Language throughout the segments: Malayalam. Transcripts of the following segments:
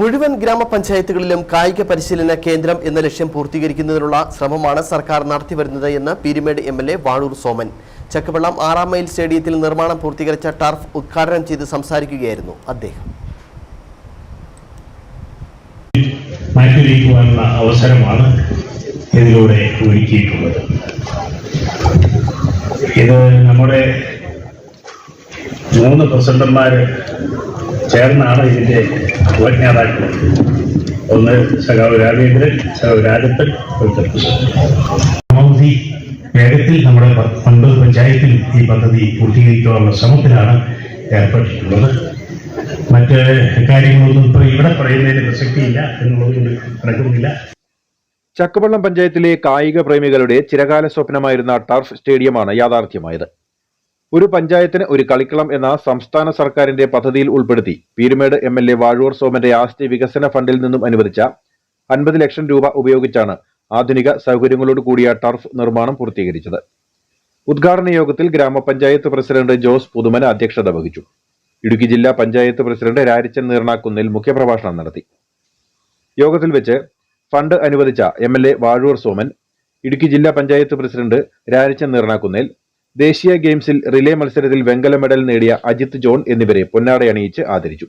മുഴുവൻ ഗ്രാമപഞ്ചായത്തുകളിലും കായിക പരിശീലന കേന്ദ്രം എന്ന ലക്ഷ്യം പൂർത്തീകരിക്കുന്നതിനുള്ള ശ്രമമാണ് സർക്കാർ നടത്തിവരുന്നത് എന്ന് Peerumade M L A Vazhoor Soman. Chakkavellam ആറാം മൈൽ സ്റ്റേഡിയത്തിൽ നിർമ്മാണം പൂർത്തീകരിച്ച ടർഫ് ഉദ്ഘാടനം ചെയ്ത് സംസാരിക്കുകയായിരുന്നു അദ്ദേഹം. അവസരമാണ് ഇതിലൂടെ ഒരുക്കിയിട്ടുള്ളത്. ഇത് നമ്മുടെ മൂന്ന് പ്രസിഡന്റുമാർ ചേർന്നാണ് ഇതിന്റെ ഉപജ്ഞാതാക്കൾ. ഒന്ന് സഖാവ് രാജേന്ദ്രൻ സഖാവ് രാജപ്പൻ പരമാവധി വേഗത്തിൽ നമ്മുടെ ഒൻപത് പഞ്ചായത്തിൽ ഈ പദ്ധതി പൂർത്തീകരിക്കാനുള്ള ശ്രമത്തിലാണ് ഏർപ്പെട്ടിട്ടുള്ളത്. മറ്റ് കാര്യങ്ങളൊന്നും ഇപ്പോൾ ഇവിടെ പറയുന്നതിന് പ്രസക്തിയില്ല എന്നുള്ളതുകൊണ്ട് നടക്കുന്നില്ല. ചക്കവള്ളം പഞ്ചായത്തിലെ കായിക പ്രേമികളുടെ ചിരകാല സ്വപ്നമായിരുന്ന ടർഫ് സ്റ്റേഡിയമാണ് യാഥാർത്ഥ്യമായത്. ഒരു പഞ്ചായത്തിന് ഒരു കളിക്കളം എന്ന സംസ്ഥാന സർക്കാരിന്റെ പദ്ധതിയിൽ ഉൾപ്പെടുത്തി Peerumade M L A Vazhoor സോമന്റെ ആസ്തി വികസന ഫണ്ടിൽ നിന്നും അനുവദിച്ച അൻപത് ലക്ഷം രൂപ ഉപയോഗിച്ചാണ് ആധുനിക സൗകര്യങ്ങളോട് കൂടിയ ടർഫ് നിർമ്മാണം പൂർത്തീകരിച്ചത്. ഉദ്ഘാടന യോഗത്തിൽ ഗ്രാമപഞ്ചായത്ത് പ്രസിഡന്റ് ജോസ് പുതുമന അധ്യക്ഷത വഹിച്ചു. ഇടുക്കി ജില്ലാ പഞ്ചായത്ത് പ്രസിഡന്റ് രാരിച്ചൻ നീർണാക്കുന്നിൽ മുഖ്യപ്രഭാഷണം നടത്തി. യോഗത്തിൽ വെച്ച് ഫണ്ട് അനുവദിച്ച M L A Vazhoor Soman Idukki ജില്ലാ പഞ്ചായത്ത് പ്രസിഡന്റ് രാരിച്ചൻ നീർണാക്കുന്നേൽ ദേശീയ ഗെയിംസിൽ റിലേ മത്സരത്തിൽ വെങ്കല മെഡൽ നേടിയ അജിത് ജോൺ എന്നിവരെ പൊന്നാടയണിയിച്ച് ആദരിച്ചു.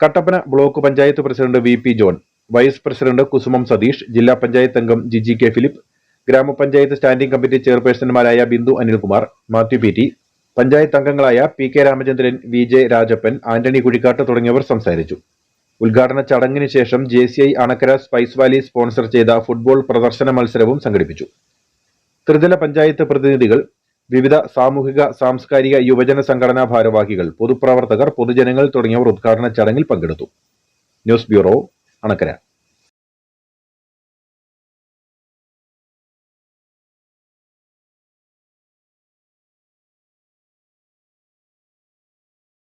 Kattappana block panchayat president V P John vice president Kusumam Satheesh ജില്ലാ പഞ്ചായത്ത് അംഗം ജിജി കെ ഫിലിപ്പ് ഗ്രാമപഞ്ചായത്ത് standing committee ചെയർപേഴ്സൺമാരായ Bindu Anilkumar Mathew P T panchayat അംഗങ്ങളായ P K Ramachandran V J Rajappan Antony Kuzhikattu തുടങ്ങിയവർ സംസാരിച്ചു. ഉദ്ഘാടന ചടങ്ങിന് ശേഷം J C I Anakkara spice valley sponsor ചെയ്ത ഫുട്ബോൾ പ്രദർശന മത്സരവും സംഘടിപ്പിച്ചു. ത്രിതല പഞ്ചായത്ത് പ്രതിനിധികൾ വിവിധ സാമൂഹിക സാംസ്കാരിക യുവജന സംഘടനാ ഭാരവാഹികൾ പൊതുപ്രവർത്തകർ പൊതുജനങ്ങൾ തുടങ്ങിയവർ ഉദ്ഘാടന ചടങ്ങിൽ പങ്കെടുത്തു. News bureau Anakkara.